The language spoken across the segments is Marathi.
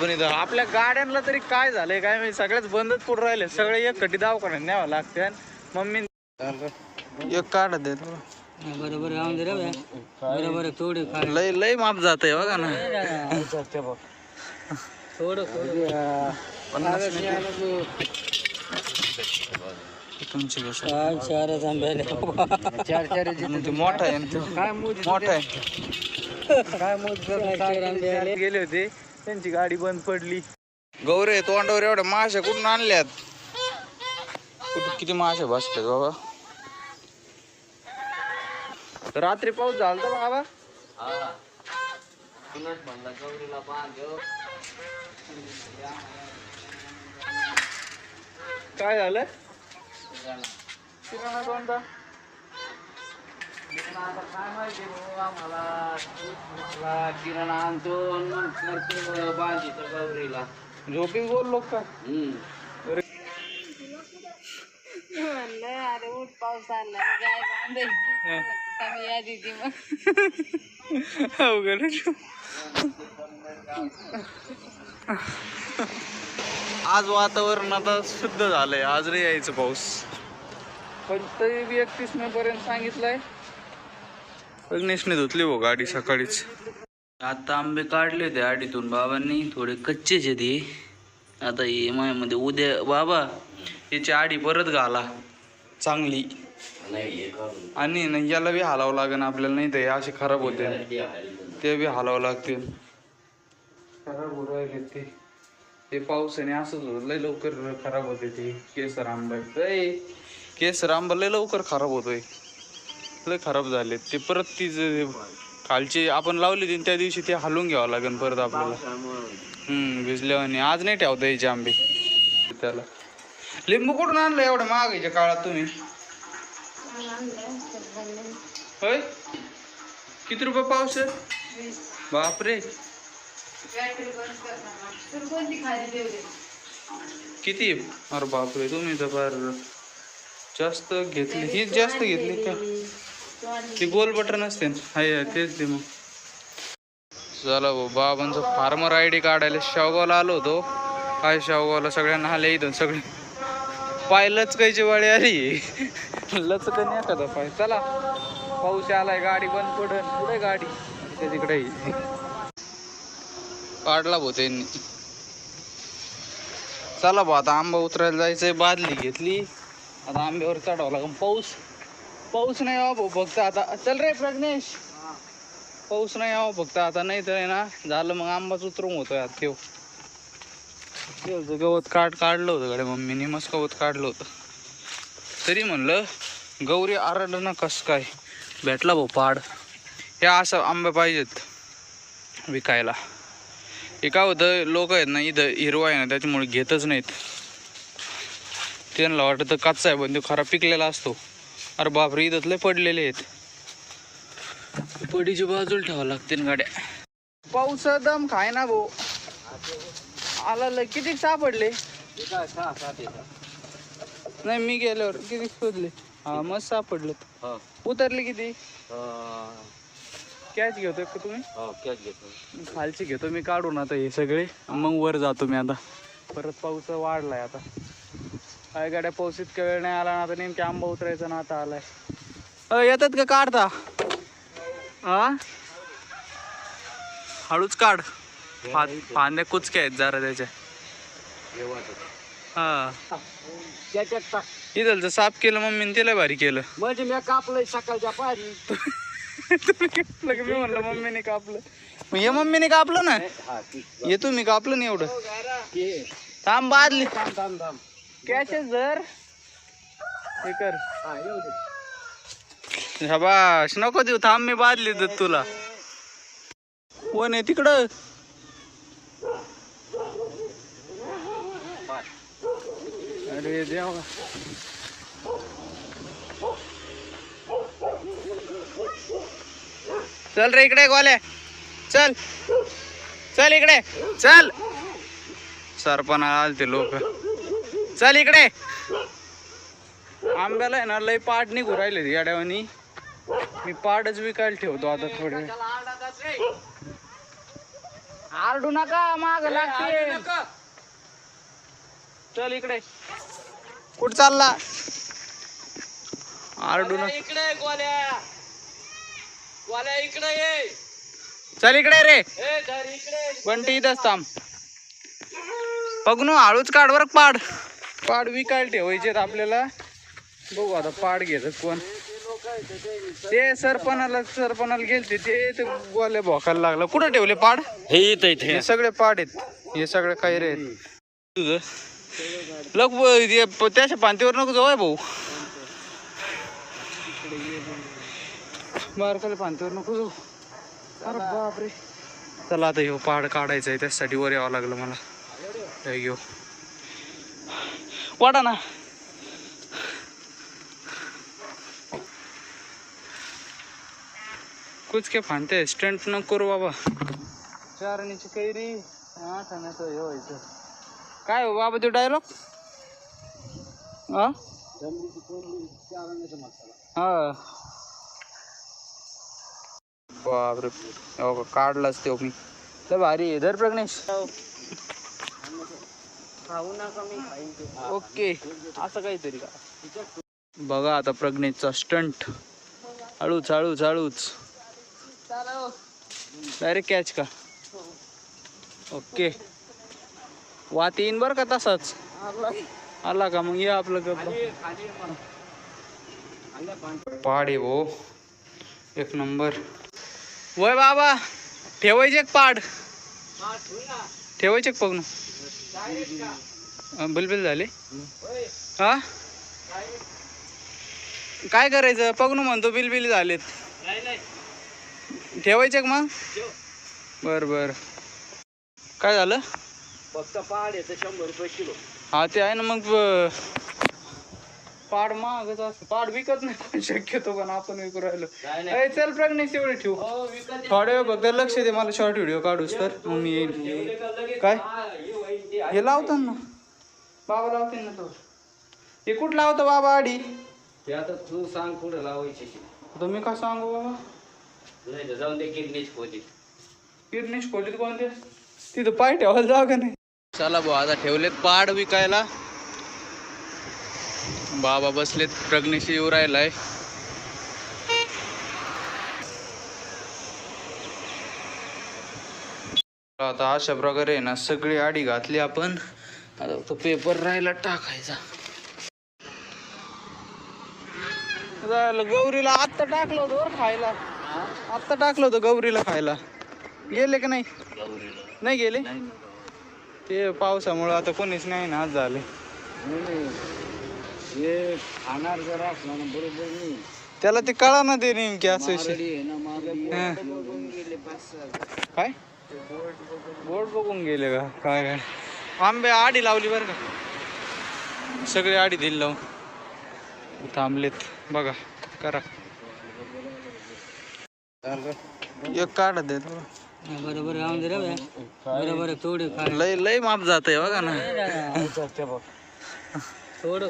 पण इथं आपल्या गाड्यांना तरी काय झालंय काय मी सगळ्याच बंदच पडून राहिले. सगळे एक कटी दवाखान्यात न्यावं लागते आणि मम्मी एक काढ दे. बरोबर राहून दे. बरोबर थोडे खा. लय लय माप जात आहे बघा ना. थोडं तुमची चार चार ते मोठा आहे मोठा आहे. काय चार आले गेले होते. त्यांची गाडी बंद पडली. गौरे तोंडावर एवढ्या माश्या कुठून आणल्यात? कुठं किती माश्या बसल्यात बाबा? रात्री पाऊस झाला तर बाबा? काय झालं? किराणा कोणता किराणा आणतो बांधितो गौरीला झोपी बोललो का? म्हणलं अरे उठ पाऊस आला. काय बांधायची. यादी ती मग. अवघड. आज वातावरण आता शुद्ध झालंय. आज रे यायचं पाऊस. पण तरी एकतीस मे पर्यंत सांगितलंय. प्रज्ञेशने धुतली हो गाडी सकाळीच. आता आंबे काढले होते आडीतून बाबांनी थोडे कच्चेचे ते. आता हे मायामध्ये उद्या बाबा याची आडी परत घाला. चांगली. आणि ना याला बी हालावं लागेल आपल्याला नाही तर असे खराब होते. ते बी हालावं लागतील. खराब होऊ राहिले ते. ते पावसाने असंच होत लय लवकर खराब होते ते. केसर आंबा. केसर आंबा लय लवकर खराब होतोय. लय खराब झाले. ते परत ती जे खालची आपण लावली होती त्या दिवशी ते हलवून घ्यावं लागेल परत आपल्याला. हम्म भिजल्यावानी आज नाही ठेवता यायचे आंबे. त्याला. लिंबू कुठून आणलं एवढं महागाईच्या काळात तुम्ही? होय? किती रुपये पाऊस आहे बापरे. किती? अरे बापरे तुम्ही तर फार जास्त घेतली. ही जास्त घेतली का? ते गोल बटन असते ना. हाय तेच दे मग. चला भाऊ बाबांचं फार्मर आय डी काढायला शेवगावला आलो होतो. काय शेवगावला सगळ्यांना आले इथून सगळे. पाय लचकायची वाडी आली. लचक नाही एखादा पाय. चला पाऊस आलाय गाडी बंद पडन. पुढे गाडी? ते तिकडे. काढला भाऊ त्यांनी. चला भाऊ आता आंबा उतरायला जायचंय बादली घेतली. आता आंब्यावर चढावं लागेल. पाऊस. पाऊस नाही यावं भाऊ फक्त आता. चल रे प्रज्ञेश. पाऊस नाही यावं फक्त आता. नाही तर आहे ना झालं मग आंबाच उतरून होतोय आता. तेवढं गवत काढ काढलं होतं गड्या मम्मीने. मस्त गवत काढलं होतं. तरी म्हणलं गौरी आरडलं ना कसं काय? भेटला भाऊ पाड. हे असं आंबे पाहिजेत विकायला. हे काय होतं लोक आहेत ना इथं हिरवा आहे ना त्याच्यामुळे घेतच नाहीत. त्यांना वाटतं कच्चा आहे पण तो खरा पिकलेला असतो. अरे बापरे इथं लय पडलेले आहेत. पडीची बाजूला ठेवावं लागतील गाड्या. पाऊस दम खाय ना भाऊ. आला लय. किती सापडले नाही मी गेल्यावर किती शोधले हा मस्त सापडले उतरले किती? कॅच घेतोय का तुम्ही? खालची घेतो मी काढून आता हे सगळे. मग वर जातो मी आता. परत पाऊस वाढलाय आता. काय गाड्या पाऊस इतक्या वेळ नाही आला ना आता नेमकी आंबा उतरायचा ना आता आलाय. अ, येतात का काढता हा हळूच काढ. फांद्या कुचक्या आहेत जरा त्याच्या. हा त्याच्यात इथलचं साफ केलं मम्मीने तिला भारी केलं. म्हणजे मी कापलंय सकाळच्या तुम्ही कापलं का? मी म्हणलं मम्मीने कापलं. मग हे मम्मीने कापलं ना? हे तुम्ही कापलं नाही एवढं? थांब बादली. थांब थांब थांब. कॅचेस जर. हे कर. शाबाश नको देऊ थांब मी बादली देत तुला. कोण आहे तिकडं? अरे देवा. चल रे इकडे गोल्या. चल. चल इकडे. चल. सरपणा आलते लोक. चल इकडे. आंब्याला आहे ना लय पाड निघू राहिले गाड्यावानी मी पाडच विकायला ठेवतो आता थोडे आरडू नका माग लागते. चल इकडे. कुठ चालला? आरडू नका. इकडे गोल्या. गोल्या इकडे ये. चल इकडे रे. बंटी इथंच थांब. बघ ना हळूच काढ बरं पाड. पाड विकायला ठेवायचे आपल्याला. बघू आता पाड घेत कोण. ते सरपणाला सरपणाला गेलते ते ते गोल्या भोकायला लागला. कुठं ठेवले पाड? हे येत हे सगळे पाड आहेत. हे सगळे काही रे तुझं लग त्याच्या पांतीवर नको जाऊ भाऊ. बारकाले पांतीवर नको जाऊ. अरे बापरे. चला आता ह्यो पहाड काढायचा आहे त्यासाठी वर यावं लागलं मला. घेऊ. वाटा ना. कुछ के फांते स्टंट न करू बाबा. चारणीची कैरी. आठाण्याचं हे व्हायचं. काय हो बाबा तो डायलॉग हा? हा. बापरे. हो काढलाच तो मी. लय भारी आहे. धर प्रग्नेश ओके. असं काहीतरी का बघा आता प्रज्ञेशचा स्टंट हळूच हळूच हळूच. डायरेक्ट कॅच का? ओके. वात येईन बरं का तसाच? आला. का? मग ये आपलं पाड आहे भो एक नंबर. वय बाबा ठेवायचे एक पाड. ठेवायचे पग बिलबिल झाले? हा? काय करायचं? पगनू म्हणतो बिलबिल झालेत. ठेवायचे मग? बर बर. काय झालं? फक्त पहाड येतं शंभर रुपये किलो. हा ते आहे ना मग पाड महागच असतं. पाड विकत नाही कोण शक्यतो पण आपण विकू राहिलो. चल प्रेग्नेन्सी एवढे ठेवू. थोड्या वेळ फक्त लक्ष दे मला शॉर्ट व्हिडिओ काढूस तर. मग मी येईन. काय? हे लावतो ना. बाबा लावते ना तो. हे कुठं लावतो बाबा आडी? ते आता तू सांग कुठं लावायची मी का सांगू बाबा? नाही तर जाऊन दे किडनीच खोली किरनेश खोलीत कोणते? तिथं पाय ठेवायला जागा नाही. चला भाऊ आता ठेवलेत पाड विकायला. बाबा बसलेत प्रग्नेशी येऊ राहिलाय. आता अशा प्रकारे ना सगळी आडी घातली आपण. आता तो पेपर राहिला टाकायचा. गौरीला आत्ता टाकलं होतं बरं खायला. आत्ता टाकलं होतं गौरीला खायला. गेले का नाही? नाही गेले? ते पावसामुळं आता कोणीच नाही ना आज झाले. हे खाणार जर असला बरोबर नाही. त्याला ते कळा ना ते नेमके असं काय? बोर्ड बघून गेले का? काय काय? आंबे आडी लावली बरं का? सगळे आडी दिली लावून. थांबलेत. बघा करा. एक काढ दे बरोबर बरोबर थोडे लय लय माप जात आहे बघा ना. थोडं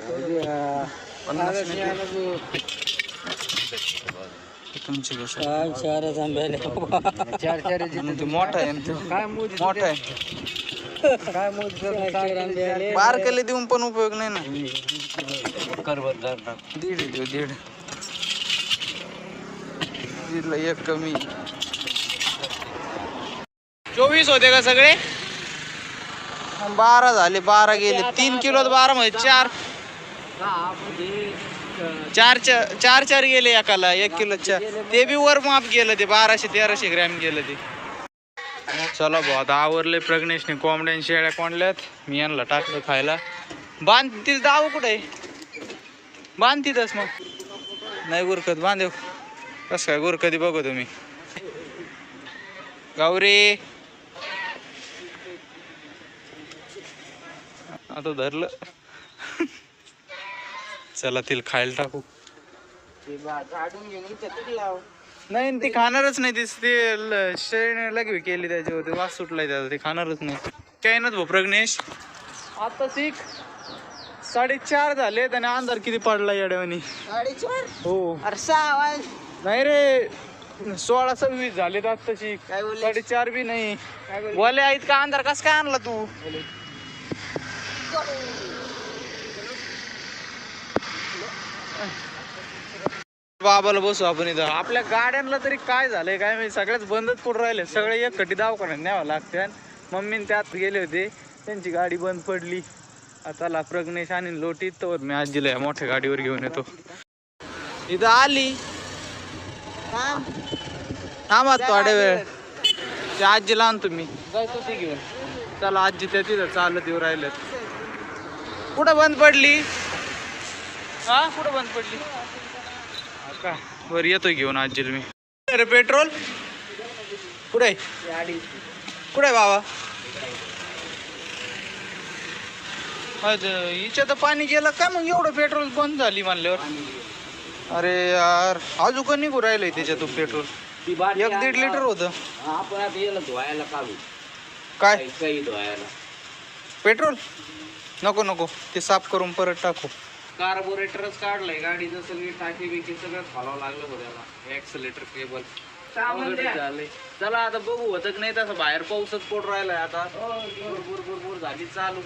पन्नास मिनिटं. तुमची गोष्ट. चारच आंब्याले चार चार ते मोठा आहे ना तो. काय मोज मोठा आहे. काय मोज चार बारकेले देऊन पण उपयोग नाही ना. दीड देऊ दीड. दीडला एक कमी. चोवीस होते का सगळे? बारा झाले बारा गेले. तीन किलो बारा म्हणजे चार. चार चार चार चार गेले एकाला एक किलोच्या ते बी वर माप गेलं ते बाराशे तेराशे ग्रॅम गेलं ते. चला भाऊ आता आवरले प्रग्नेशने कोंबड्यान शेळ्या कोंडल्यात. मी यांना टाकलं खायला. बांध तिथं दाव कुठे? बांध तिथंच मग. नाही गुरखत बांधव कसं काय गुरखती बघू तुम्ही. गावरे आता धरलं. चला तिला खायला टाकू. झाडून घेऊन इथं लाव. नाही ती खाणारच नाही ते ल- शेळीने लगवी केली त्याच्यावरती वास सुटलाय त्याचा ते खाणारच नाही. काय ना भाऊ प्रग्नेश आता शिक साडेचार झालेत आणि अंधार किती पडला येड्यावानी. साडेचार? हो. अरे सहा वाज. नाही रे सोळा सव्वीस झाले तर आत्ताची साडेचार बी नाही. बोले आहेत का अंधार कस काय आणला तू? बाबाला बसू आपण इथं. आपल्या गाड्यांना तरी काय झालंय काय मी सगळ्याच बंदच पडून राहिले? सगळे एक खटी दवाखान्यात न्यावं लागते मम्मीन त्यात गेले होते. त्यांची गाडी बंद पडली. आता ला प्रग्नेश आणि लोटीत तर मी आजीला या मोठ्या गाडीवर घेऊन येतो. इथं आली. थांबा. थोड्या वेळ. आजीला आणतो मी. जायचं ते घेऊन. चला आजी त्या तिथं चालत येऊ राहिलेत. कुठं बंद पडली? हा कुठं बंद पडली? का बरं येतो घेऊन आजीला मी अरे पेट्रोल? कुठे? कुठे बाबा? हिच्या तर पाणी गेलं काय मग एवढं पेट्रोल बंद झाली म्हणल्यावर? अरे यार अजून का निघू राहिलंय त्याच्यातून पेट्रोल. एक दीड लिटर होतं. आपण आता याला धुवायला काढू. काय? काही धुवायला. पेट्रोल? नको नको. ते साफ करून परत टाकू. कार्बोरेटरच काढलंय गाडीचं सगळी टाकी बिकी सगळं घालावं लागलं होतं त्याला एक्सलेटर केबल चला आता बघू होतं की नाही तसं बाहेर पाऊसच पडून राहिलाय आता. भरपूर भरपूर झाली चालू.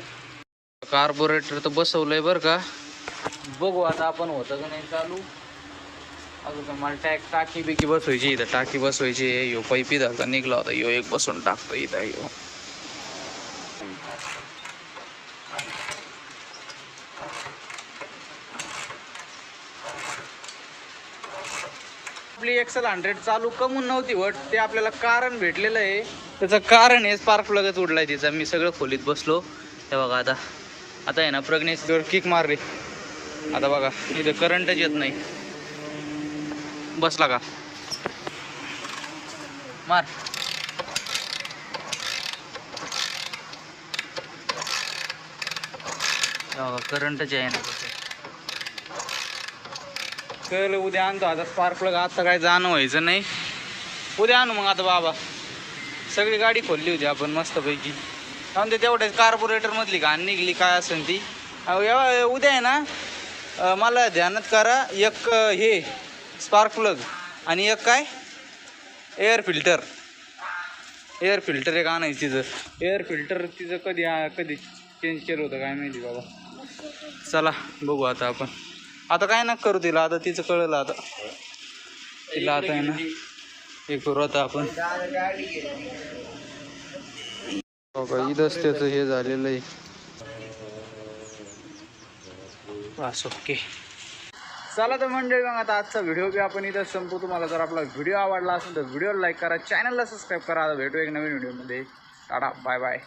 कार्बोरेटर तर बसवलंय बरं का. बघू आता आपण होतं का नाही चालू. अजून मला टॅक टाकी बिकी बसवायची इथं टाकी बसवायची. ह्यो पाईप इथं निघला होता. ह्यो एक बसून टाकतो इथं ह्यो आपली एक्सेल हंड्रेड चालू कमून नव्हती वट ते आपल्याला कारण भेटलेलं आहे. त्याचं कारण हे स्पार्क प्लगच उडलाय तिचा. मी सगळं खोलीत बसलो. हे बघा आता. आता आहे ना प्रज्ञेशवर किक मारली आता बघा इथं करंटच येत नाही. बसला का? मार. करंटच आहे ना. चल उद्या आणतो. आता स्पार्क प्लग आता काय जाणं व्हायचं नाही. उद्या आणू मग आता बाबा. सगळी गाडी खोलली होती आपण मस्तपैकी. कारण ते तेवढ्या कार्बोरेटरमधली घाण निघली काय असेल ती. अहो, उद्या आहे ना मला ध्यानात करा एक हे स्पार्क प्लग आणि एक काय? एअर फिल्टर एअर फिल्टर एक आणायचं तिचं. एअर फिल्टर तिचं कधी कधी चेंज केलं होतं काय माहिती बाबा. चला बघू आता आपण. आता काय ना करू तिला आता तिचं कळलं आता. तिला आता आहे ना हे करू आता आपण. बघा इथंच त्याचं हे झालेलं आहे. बस ओके. चला तर मंडळी मग आता आजचा व्हिडिओ बी आपण इथं संपू तुम्हाला जर आपला व्हिडिओ आवडला असेल तर व्हिडिओ लाईक करा चॅनलला सबस्क्राईब करा. आता भेटू एक नवीन व्हिडिओमध्ये टाटा बाय बाय